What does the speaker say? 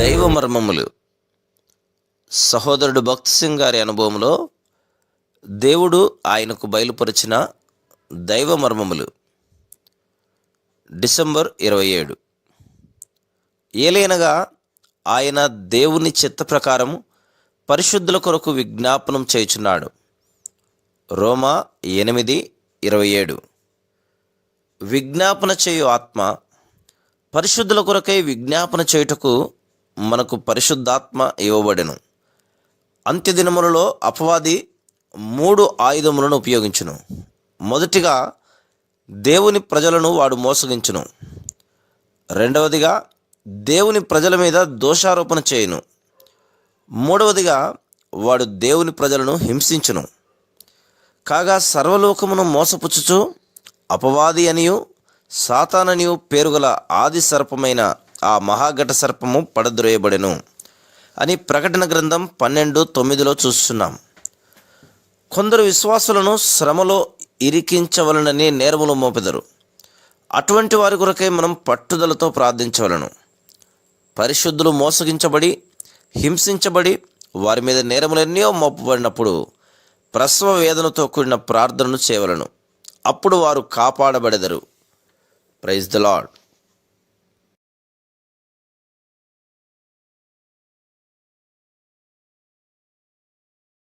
మర్మములు. సహోదరుడు భక్త్ సింగ్ గారి అనుభవంలో దేవుడు ఆయనకు బయలుపరిచిన దైవ మర్మములు. డిసెంబర్ ఇరవై ఏడు. ఏలైనగా ఆయన దేవుని చిత్త ప్రకారము పరిశుద్ధుల కొరకు విజ్ఞాపనం చేయుచున్నాడు. రోమా ఎనిమిది ఇరవై ఏడు. విజ్ఞాపన చేయు ఆత్మ పరిశుద్ధుల కొరకై విజ్ఞాపన చేయుటకు మనకు పరిశుద్ధాత్మ ఇవ్వబడెను. అంత్యదినములలో అపవాది మూడు ఆయుధములను ఉపయోగించును. మొదటిగా దేవుని ప్రజలను వాడు మోసగించును. రెండవదిగా దేవుని ప్రజల మీద దోషారోపణ చేయును. మూడవదిగా వాడు దేవుని ప్రజలను హింసించును. కాగా సర్వలోకమును మోసపుచ్చుచు అపవాది అనియు సాతాననియు పేరుగల ఆది సర్పమైన ఆ మహాఘట సర్పము పడద్రోయబడెను అని ప్రకటన గ్రంథం పన్నెండు తొమ్మిదిలో చూస్తున్నాం. కొందరు విశ్వాసులను శ్రమలో ఇరికించవలనని నేరములు మోపెదరు. అటువంటి వారి కొరకై మనం పట్టుదలతో ప్రార్థించవలను. పరిశుద్ధులు మోసగించబడి హింసించబడి వారి మీద నేరములెన్నో మోపబడినప్పుడు ప్రసవ వేదనతో కూడిన ప్రార్థనను చేయవలను. అప్పుడు వారు కాపాడబడెదరు. Praise the lord